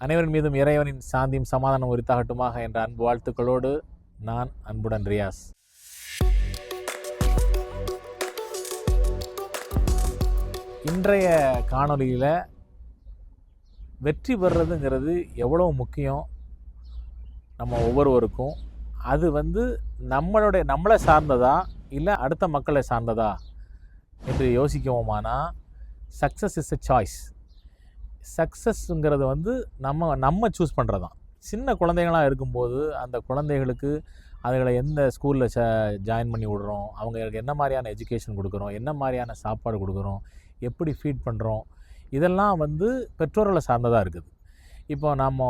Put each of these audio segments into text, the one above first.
அனைவரின் மீதும் இறைவனின் சாந்தியும் சமாதானம் உரித்தாகட்டுமாக என்ற அன்பு வாழ்த்துக்களோடு நான் அன்புடன் ரியாஸ். இன்றைய காணொளியில் வெற்றி பெறுறதுங்கிறது எவ்வளோ முக்கியம் நம்ம ஒவ்வொருவருக்கும்? அது வந்து நம்மளுடைய நம்மளை சார்ந்ததா? இல்லை அடுத்த மக்களை சார்ந்ததா? என்று யோசிக்குவோமானா சக்ஸஸ் இஸ் எ சாய்ஸ் சக்ஸஸ்ங்கிறது வந்து நம்ம நம்ம சூஸ் பண்ணுறது தான் சின்ன குழந்தைகளாக இருக்கும்போது அந்த குழந்தைகளுக்கு அதுகளை எந்த ஸ்கூலில் ச ஜாயின் பண்ணி விடுறோம்? அவங்களுக்கு என்ன மாதிரியான எஜுகேஷன் கொடுக்குறோம்? என்ன மாதிரியான சாப்பாடு கொடுக்குறோம்? எப்படி ஃபீட் பண்ணுறோம் இதெல்லாம் வந்து பெற்றோர்களை சார்ந்ததாக இருக்குது. இப்போ நாம்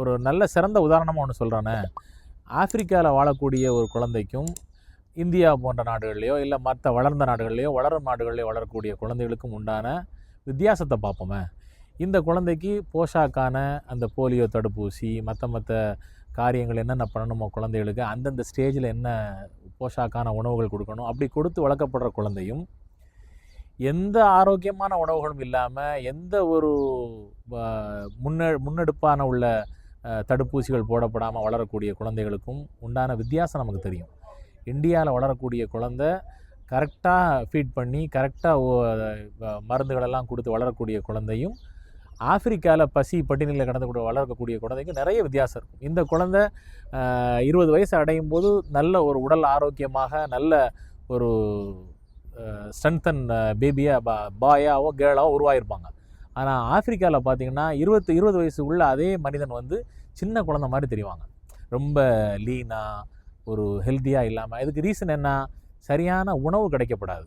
ஒரு நல்ல சிறந்த உதாரணமாக ஒன்று சொல்கிறானே ஆப்பிரிக்காவில் வாழக்கூடிய ஒரு குழந்தைக்கும் இந்தியா போன்ற நாடுகள்லையோ இல்லை மற்ற வளர்ந்த நாடுகள்லையோ வளரும் நாடுகள்லையோ வளரக்கூடிய குழந்தைகளுக்கும் உண்டான வித்தியாசத்தை பார்ப்போமே. இந்த குழந்தைக்கு போஷாக்கான அந்த போலியோ தடுப்பூசி மற்ற மற்ற காரியங்கள் என்னென்ன பண்ணணுமோ குழந்தைகளுக்கு அந்தந்த ஸ்டேஜில் என்ன போஷாக்கான உணவுகள் கொடுக்கணும் அப்படி கொடுத்து வளர்க்கப்படுற குழந்தையும் எந்த ஆரோக்கியமான உணவுகளும் இல்லாமல் எந்த ஒரு முன்ன முன்னெடுப்பான உள்ள தடுப்பூசிகள் போடப்படாமல் வளரக்கூடிய குழந்தைகளுக்கும் உண்டான வித்தியாசம் நமக்கு தெரியும். இந்தியாவில் வளரக்கூடிய குழந்தை கரெக்டாக ஃபீட் பண்ணி கரெக்டாக மருந்துகளெல்லாம் கொடுத்து வளரக்கூடிய குழந்தையும் ஆப்பிரிக்காவில் பசி பட்டினியில் கடந்து கூட வளர்க்கக்கூடிய குழந்தைக்கு நிறைய வித்தியாசம் இருக்கும். இந்த குழந்தை இருபது வயசு அடையும் போது நல்ல ஒரு உடல் ஆரோக்கியமாக நல்ல ஒரு ஸ்ட்ரென்தன் பேபியாக பாயாவோ கேர்ளாவோ உருவாகிருப்பாங்க ஆனால் ஆப்பிரிக்காவில் பார்த்தீங்கன்னா இருபத்து இருபது வயசு உள்ள அதே மனிதன் வந்து சின்ன குழந்தை மாதிரி தெரிவாங்க. ரொம்ப லீனாக ஒரு ஹெல்த்தியாக இல்லாமல் இதுக்கு ரீசன் என்ன? சரியான உணவு கிடைக்கப்படாது.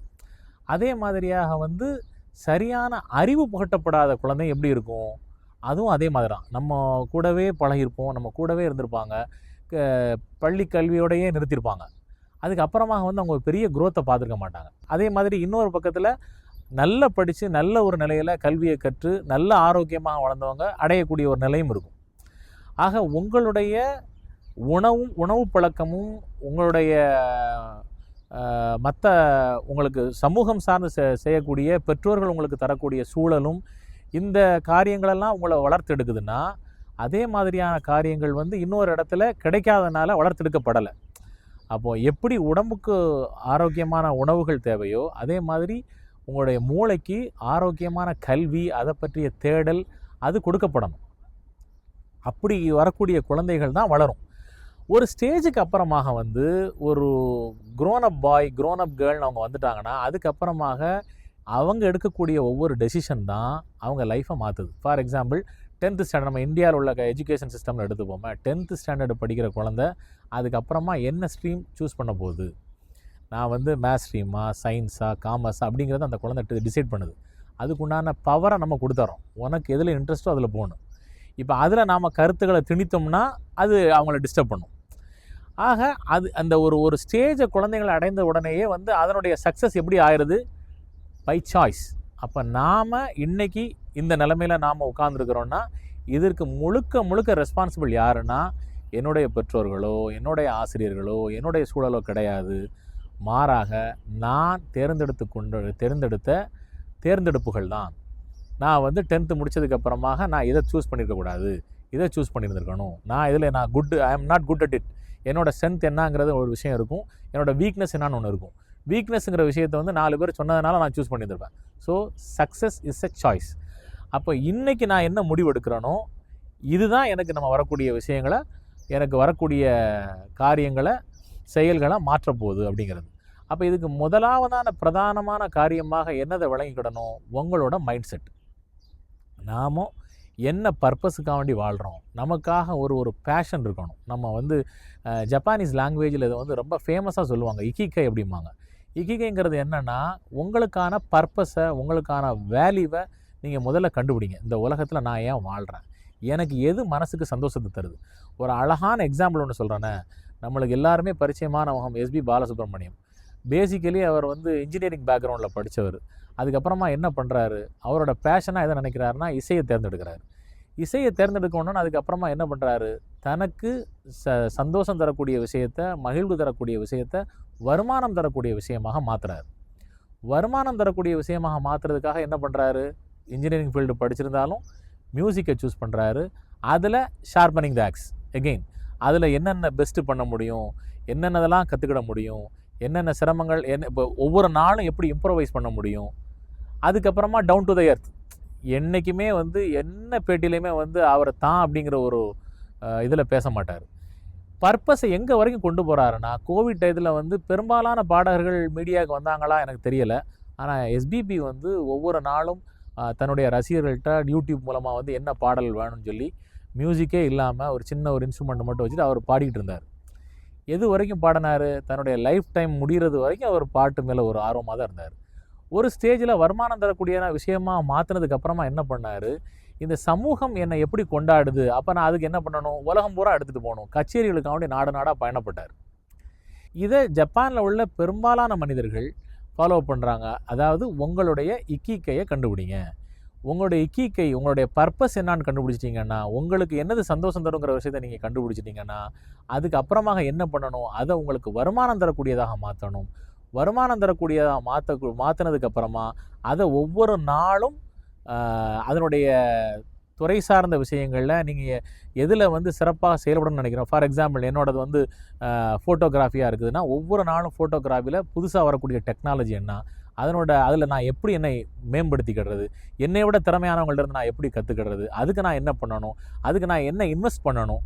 அதே மாதிரியாக வந்து சரியான அறிவு புகட்டப்படாத குழந்தை எப்படி இருக்கும்? அதுவும் அதே மாதிரி தான் நம்ம கூடவே பழகிருப்போம் நம்ம கூடவே இருந்திருப்பாங்க. க- பள்ளி கல்வியோடையே நிறுத்தியிருப்பாங்க. அதுக்கப்புறமாக வந்து அவங்க ஒரு பெரிய குரோத்தை பார்த்துருக்க மாட்டாங்க. அதே மாதிரி இன்னொரு பக்கத்தில் நல்ல படித்து நல்ல ஒரு நிலையில் கல்வியை கற்று நல்ல ஆரோக்கியமாக வளர்ந்தவங்க அடையக்கூடிய ஒரு நிலையும் இருக்கும். ஆக உங்களுடைய உணவும் உணவு பழக்கமும் உங்களுடைய மற்ற உங்களுக்கு சமூகம் சார்ந்து செ- செய்யக்கூடிய பெற்றோர்கள் உங்களுக்கு தரக்கூடிய சூழலும் இந்த காரியங்களெல்லாம் உங்களை வளர்த்தெடுக்குதுன்னா அதே மாதிரியான காரியங்கள் வந்து இன்னொரு இடத்துல கிடைக்காதனால வளர்த்தெடுக்கப்படலை. அப்போது எப்படி உடம்புக்கு ஆரோக்கியமான உணவுகள் தேவையோ அதே மாதிரி உங்களுடைய மூளைக்கு ஆரோக்கியமான கல்வி அதை பற்றிய தேடல் அது கொடுக்கப்படணும். அப்படி வரக்கூடிய குழந்தைகள் தான் வளரும். ஒரு ஸ்டேஜுக்கு அப்புறமாக வந்து ஒரு க்ரோனப் பாய் க்ரோனப் கேர்ள்னு அவங்க வந்துட்டாங்கன்னா அதுக்கப்புறமாக அவங்க எடுக்கக்கூடிய ஒவ்வொரு டெசிஷன் தான் அவங்க லைஃப்பை மாற்றுது ஃபார் எக்ஸாம்பிள் டென்த்து ஸ்டாண்டர்ட் நம்ம இந்தியாவில் உள்ள எஜுகேஷன் சிஸ்டமில் எடுத்துப்போமே டென்த்து ஸ்டாண்டர்டு படிக்கிற குழந்த அதுக்கப்புறமா என்ன ஸ்ட்ரீம் சூஸ் பண்ண போகுது? நான் வந்து மேத்ஸ் ஸ்ட்ரீமா சயின்ஸா காமர்ஸா அப்படிங்கிறத அந்த குழந்தை டிசைட் பண்ணுது. அதுக்குண்டான பவரை நம்ம கொடுத்துறோம் உனக்கு எதில் இன்ட்ரெஸ்ட்டோ அதில் போகணும். இப்போ அதில் நாம் கருத்துக்களை திணித்தோம்னா அது அவங்கள டிஸ்டர்ப் பண்ணும். ஆக அது அந்த ஒரு ஒரு ஸ்டேஜை குழந்தைகளை அடைந்த உடனேயே வந்து அதனுடைய சக்ஸஸ் எப்படி ஆயிடுது? பை சாய்ஸ் அப்போ நாம் இன்றைக்கி இந்த நிலமையில நாம் உட்காந்துருக்குறோன்னா இதற்கு முழுக்க முழுக்க ரெஸ்பான்சிபிள் யாருன்னா என்னுடைய பெற்றோர்களோ என்னுடைய ஆசிரியர்களோ என்னுடைய சூழலோ கிடையாது. மாறாக நான் தேர்ந்தெடுத்து கொண்டு தேர்ந்தெடுத்த தேர்ந்தெடுப்புகள் தான். நான் வந்து டென்த்து முடிச்சதுக்கப்புறமாக நான் இதை சூஸ் பண்ணியிருக்கக்கூடாது இதை சூஸ் பண்ணியிருந்துருக்கணும் நான் இதில் நான் good I am not good at it என்னோடய ஸ்ட்ரென்த் என்னங்கிறது ஒரு விஷயம் இருக்கும். என்னோடய வீக்னஸ் என்னன்னு ஒன்று இருக்கும். வீக்னஸ்ங்கிற விஷயத்தை வந்து நாலு பேர் சொன்னதுனால நான் choose பண்ணியிருந்திருப்பேன் so success is a choice அப்போ இன்றைக்கி நான் என்ன முடிவு எடுக்கிறேனோ இதுதான் எனக்கு நம்ம வரக்கூடிய விஷயங்களை எனக்கு வரக்கூடிய காரியங்களை செயல்களை மாற்றப் போகுது அப்படிங்கிறது. அப்போ இதுக்கு முதலாவதான பிரதானமான காரியமாக என்னதை விளங்கிக்கிடணும்? உங்களோட மைண்ட் செட் நாமும் என்ன பர்பஸுக்காக வேண்டி வாழ்கிறோம் நமக்காக ஒரு ஒரு பேஷன் இருக்கணும். நம்ம வந்து ஜப்பானீஸ் லாங்குவேஜில் இதை வந்து ரொம்ப ஃபேமஸாக சொல்லுவாங்க. இக்கிகை அப்படிம்பாங்க. இக்கிகைங்கிறது என்னென்னா உங்களுக்கான பர்பஸை உங்களுக்கான வேல்யூவை நீங்கள் முதல்ல கண்டுபிடிங்க. இந்த உலகத்தில் நான் ஏன் வாழ்கிறேன் எனக்கு எது மனசுக்கு சந்தோஷத்தை தருது? ஒரு அழகான எக்ஸாம்பிள் ஒன்று சொல்கிறேனே நம்மளுக்கு எல்லாருமே பரிச்சயமான முகம் எஸ்பி பாலசுப்ரமணியம். பேசிக்கலி அவர் வந்து இன்ஜினியரிங் பேக்ரவுண்டில் படித்தவர் அதுக்கப்புறமா என்ன பண்ணுறாரு அவரோட பேஷனாக எதை நினைக்கிறாருன்னா இசையை தேர்ந்தெடுக்கிறாரு. இசையை தேர்ந்தெடுக்கணும்னு அதுக்கப்புறமா என்ன பண்ணுறாரு தனக்கு ச சந்தோஷம் தரக்கூடிய விஷயத்த மகிழ்வு தரக்கூடிய விஷயத்த வருமானம் தரக்கூடிய விஷயமாக மாற்றுறாரு வருமானம் தரக்கூடிய விஷயமாக மாற்றுறதுக்காக என்ன பண்ணுறாரு இன்ஜினியரிங் ஃபீல்டு படிச்சிருந்தாலும் மியூசிக்கை சூஸ் பண்ணுறாரு அதில் ஷார்பனிங் த ஆக்ஸ் எகெயின் அதில் என்னென்ன பெஸ்ட்டு பண்ண முடியும்? என்னென்னதெல்லாம் கற்றுக்கிட முடியும்? என்னென்ன சிரமங்கள் என்ன இப்போ ஒவ்வொரு நாளும் எப்படி இம்ப்ரவைஸ் பண்ண முடியும்? அதுக்கப்புறமா டவுன் டு த எர்த் என்றைக்குமே வந்து என்ன பேட்டிலையுமே வந்து அவரை தான் அப்படிங்கிற ஒரு இதில் பேச மாட்டார். பர்பஸை எங்கே வரைக்கும் கொண்டு போகிறாருன்னா கோவிட் டயத்தில் வந்து பெரும்பாலான பாடகர்கள் மீடியாவுக்கு வந்தாங்களா எனக்கு தெரியலை. ஆனால் எஸ்பிபி வந்து ஒவ்வொரு நாளும் தன்னுடைய ரசிகர்கள்ட்ட யூடியூப் மூலமாக வந்து என்ன பாடல் வேணும்னு சொல்லி மியூசிக்கே இல்லாமல் ஒரு சின்ன ஒரு இன்ஸ்ட்ருமெண்ட் மட்டும் வச்சுட்டு அவர் பாடிக்கிட்டு இருந்தார். எது வரைக்கும் பாடினார்? தன்னுடைய லைஃப் டைம் முடிகிறது வரைக்கும் அவர் பாட்டு மேலே ஒரு ஆர்வமாக தான் இருந்தார். ஒரு ஸ்டேஜில் வருமானம் தரக்கூடிய விஷயமா மாற்றினதுக்கப்புறமா என்ன பண்ணார்? இந்த சமூகம் என்னை எப்படி கொண்டாடுது? அப்போ நான் அதுக்கு என்ன பண்ணணும்? உலகம் பூரா எடுத்துகிட்டு போகணும். கச்சேரிகளுக்காக நாடு நாடாக பயணப்பட்டார். இதை ஜப்பானில் உள்ள பெரும்பாலான மனிதர்கள் ஃபாலோ பண்ணுறாங்க அதாவது உங்களுடைய இக்கிக்கையை கண்டுபிடிங்க. உங்களுடைய இக்கிக்கை உங்களுடைய பர்பஸ் என்னான்னு கண்டுபிடிச்சிட்டிங்கன்னா உங்களுக்கு என்னது சந்தோஷம் தருங்கிற விஷயத்தை நீங்கள் கண்டுபிடிச்சிட்டிங்கன்னா அதுக்கப்புறமாக என்ன பண்ணணும்? அதை உங்களுக்கு வருமானம் தரக்கூடியதாக மாற்றணும் வருமானம் தரக்கூடியதாக மாற்ற மாற்றினதுக்கப்புறமா அதை ஒவ்வொரு நாளும் அதனுடைய துறை சார்ந்த விஷயங்களில் நீங்கள் எதில் வந்து சிறப்பாக செயல்படணும்னு நினைக்கிறோம்? ஃபார் எக்ஸாம்பிள் என்னோடது வந்து ஃபோட்டோகிராஃபியாக இருக்குதுன்னா ஒவ்வொரு நாளும் ஃபோட்டோகிராஃபியில் புதுசாக வரக்கூடிய டெக்னாலஜி என்ன? அதனோட அதில் நான் எப்படி என்னை மேம்படுத்திக்கிடுறது? என்னை விட திறமையானவங்கள்ட்ட இருந்து நான் எப்படி கற்றுக்கிடுறது அதுக்கு நான் என்ன பண்ணணும்? அதுக்கு நான் என்ன இன்வெஸ்ட் பண்ணணும்?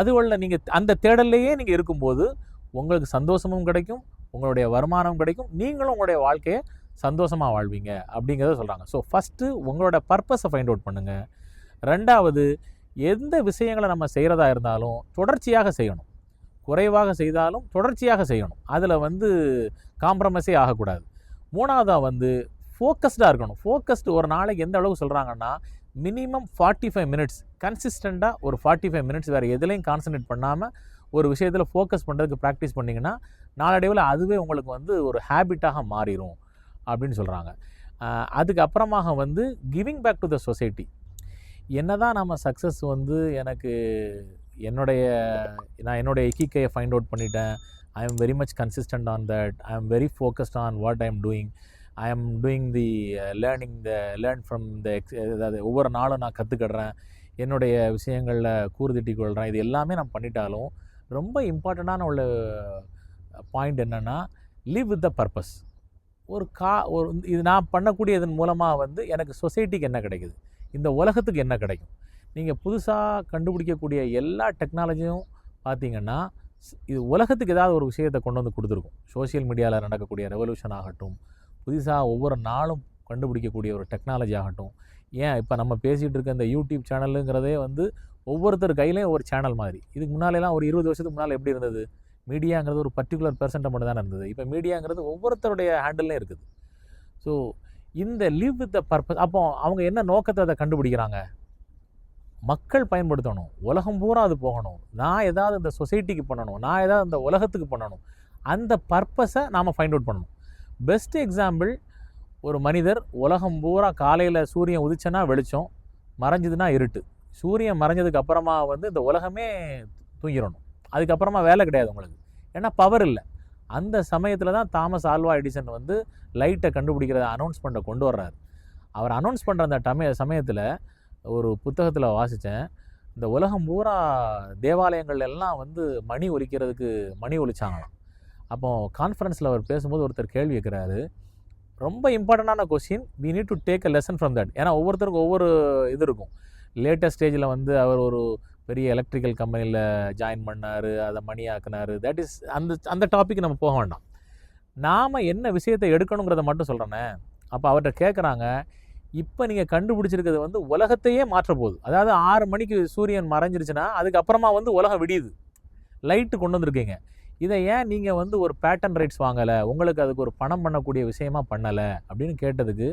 அதுவல்ல நீங்கள் அந்த தேடல்லையே நீங்கள் இருக்கும்போது உங்களுக்கு சந்தோஷமும் கிடைக்கும் உங்களுடைய வருமானமும் கிடைக்கும் நீங்களும் உங்களுடைய வாழ்க்கையை சந்தோஷமாக வாழ்வீங்க அப்படிங்கிறத சொல்கிறாங்க ஸோ ஃபஸ்ட்டு உங்களோட பர்பஸை ஃபைண்ட் அவுட் பண்ணுங்கள் ரெண்டாவது எந்த விஷயங்களை நம்ம செய்கிறதா இருந்தாலும் தொடர்ச்சியாக செய்யணும். குறைவாக செய்தாலும் தொடர்ச்சியாக செய்யணும். அதில் வந்து காம்ப்ரமைஸே ஆகக்கூடாது. மூணாவதாக வந்து ஃபோக்கஸ்டாக இருக்கணும். ஃபோக்கஸ்டு ஒரு நாளைக்கு எந்த அளவுக்கு சொல்கிறாங்கன்னா மினிமம் ஃபார்ட்டி ஃபைவ் மினிட்ஸ் கன்சிஸ்டண்ட்டாக ஒரு ஃபார்ட்டி ஃபைவ் மினிட்ஸ் வேறு எதுலேயும் கான்சன்ட்ரேட் பண்ணாமல் ஒரு விஷயத்தில் ஃபோக்கஸ் பண்ணுறதுக்கு ப்ராக்டிஸ் பண்ணிங்கன்னா நாளடைவில் அதுவே உங்களுக்கு வந்து ஒரு ஹேபிட்டாக மாறிடும் அப்படின்னு சொல்கிறாங்க அதுக்கப்புறமாக வந்து giving back to the society என்ன தான் நம்ம சக்ஸஸ் வந்து எனக்கு என்னுடைய நான் என்னுடைய எக்கிக்கையை ஃபைண்ட் அவுட் பண்ணிட்டேன். I am very much consistent on that I am very focused on what I am doing I am doing the learning the learn from the ex அதாவது ஒவ்வொரு நாளும் நான் கற்றுக்கிடுறேன் என்னுடைய விஷயங்களில் கூறுதிட்டிக் கொள்கிறேன் இது எல்லாமே நான் பண்ணிட்டாலும் ரொம்ப இம்பார்ட்டண்ட்டான உள்ள பாயிண்ட் என்னென்னா லிவ் வித் த பர்பஸ் ஒரு கா ஒரு இது நான் பண்ணக்கூடிய இதன் மூலமாக வந்து எனக்கு சொசைட்டிக்கு என்ன கிடைக்குது? இந்த உலகத்துக்கு என்ன கிடைக்கும்? நீங்கள் புதுசாக கண்டுபிடிக்கக்கூடிய எல்லா டெக்னாலஜியும் பார்த்தீங்கன்னா இது உலகத்துக்கு ஏதாவது ஒரு விஷயத்தை கொண்டு வந்து கொடுத்துருக்கும். சோஷியல் மீடியாவில் நடக்கக்கூடிய ரெவல்யூஷன் ஆகட்டும் புதுசாக ஒவ்வொரு நாளும் கண்டுபிடிக்கக்கூடிய ஒரு டெக்னாலஜி ஆகட்டும். ஏன் இப்போ நம்ம பேசிகிட்டு இருக்க இந்த யூடியூப் சேனலுங்கிறதே வந்து ஒவ்வொருத்தர் கையிலையும் ஒரு சேனல் மாதிரி. இதுக்கு முன்னாலெல்லாம் ஒரு இருபது வருஷத்துக்கு முன்னால் எப்படி இருந்தது? மீடியாங்கிறது ஒரு பர்டிகுலர் பெர்சன்ட்டை மட்டும் தானே இருந்தது. இப்போ மீடியாங்கிறது ஒவ்வொருத்தருடைய ஹேண்டில்லையும் இருக்குது. ஸோ இந்த லிவ் வித் த பர்பஸ் அப்போ அவங்க என்ன நோக்கத்தை அதை கண்டுபிடிக்கிறாங்க? மக்கள் பயன்படுத்தணும். உலகம் பூரா அது போகணும். நான் ஏதாவது இந்த சொசைட்டிக்கு பண்ணணும். நான் ஏதாவது இந்த உலகத்துக்கு பண்ணணும். அந்த பர்பஸை நாம் ஃபைண்ட் அவுட் பண்ணணும். பெஸ்ட் எக்ஸாம்பிள் ஒரு மனிதர் உலகம் பூரா காலையில் சூரியன் உதிச்சனா வெளிச்சம் மறைஞ்சதுன்னா இருட்டு. சூரியன் மறைஞ்சதுக்கு அப்புறமா வந்து இந்த உலகமே தூங்கிடணும். அதுக்கப்புறமா வேலை கிடையாது உங்களுக்கு. ஏன்னா பவர் இல்லை. அந்த சமயத்தில் தான் தாமஸ் ஆல்வா எடிசன் வந்து லைட்டை கண்டுபிடிக்கிறத அனௌன்ஸ்மெண்ட்டை கொண்டு வர்றாரு. அவர் அனௌன்ஸ் பண்ணுற அந்த டமய சமயத்தில் ஒரு புத்தகத்தில் வாசித்தேன் இந்த உலகம் பூரா தேவாலயங்கள் எல்லாம் வந்து மணி ஒலிக்கிறதுக்கு மணி ஒலிச்சாங்களாம். அப்போ கான்ஃபரன்ஸில் அவர் பேசும்போது ஒருத்தர் கேள்வி கேட்குறாரு ரொம்ப இம்பார்ட்டண்டான question we need to take a lesson from that ஏன்னா ஒவ்வொருத்தருக்கும் ஒவ்வொரு இது இருக்கும். லேட்டஸ்ட் ஸ்டேஜில் வந்து அவர் ஒரு பெரிய எலக்ட்ரிக்கல் கம்பெனியில் ஜாயின் பண்ணார் அதை மணி ஆக்குனாரு தட் இஸ் அந்த அந்த டாபிக் நம்ம போக வேண்டாம். நாம் என்ன விஷயத்தை எடுக்கணுங்கிறத மட்டும் சொல்கிறேனே அப்போ அவர்கிட்ட கேட்குறாங்க இப்போ நீங்கள் கண்டுபிடிச்சிருக்கிறது வந்து உலகத்தையே மாற்ற போகுது. அதாவது ஆறு மணிக்கு சூரியன் மறைஞ்சிருச்சுன்னா அதுக்கப்புறமா வந்து உலகம் விடியுது. லைட்டு கொண்டு வந்திருக்கீங்க. இதை ஏன் நீங்கள் வந்து ஒரு பேட்டன் ரைட்ஸ் வாங்கலை உங்களுக்கு அதுக்கு ஒரு பணம் பண்ணக்கூடிய விஷயமா பண்ணலை அப்படின்னு கேட்டதுக்கு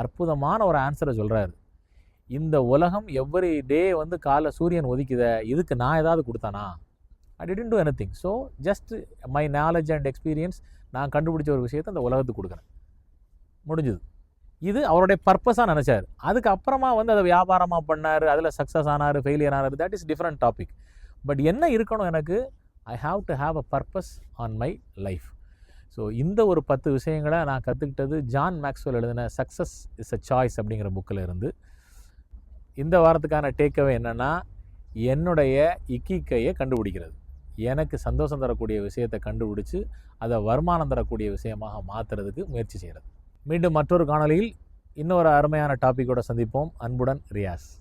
அற்புதமான ஒரு ஆன்சரை சொல்கிறாரு இந்த உலகம் எவ்வரி டே வந்து காலை சூரியன் ஒதிக்குத இதுக்கு நான் ஏதாவது கொடுத்தானா? I didn't do anything so just my knowledge and experience நான் கண்டுபிடிச்ச ஒரு விஷயத்தை அந்த உலகத்துக்கு கொடுக்குறேன். முடிஞ்சுது. இது அவருடைய பர்பஸாக நினச்சார். அதுக்கப்புறமா வந்து அதை வியாபாரமாக பண்ணார் அதில் சக்ஸஸ் ஆனார் ஃபெயிலியர் ஆனார் that is different topic but என்ன இருக்கணும் எனக்கு? I have to have a purpose on my life so இந்த ஒரு பத்து விஷயங்களை நான் கற்றுக்கிட்டது ஜான் மேக்ஸ்வெல் எழுதின சக்ஸஸ் இஸ் அ சாய்ஸ் அப்படிங்கிற புக்கில் இருந்து. இந்த வாரத்துக்கான டேக்அவே என்னென்னா என்னுடைய இக்கிக்கையை கண்டுபிடிக்கிறது. எனக்கு சந்தோஷம் தரக்கூடிய விஷயத்தை கண்டுபிடிச்சி அதை வருமானம் தரக்கூடிய விஷயமாக மாற்றுறதுக்கு முயற்சி செய்கிறது. மீண்டும் மற்றொரு காணொலியில் இன்னொரு அருமையான டாப்பிக்கோட சந்திப்போம். அன்புடன் ரியாஸ்.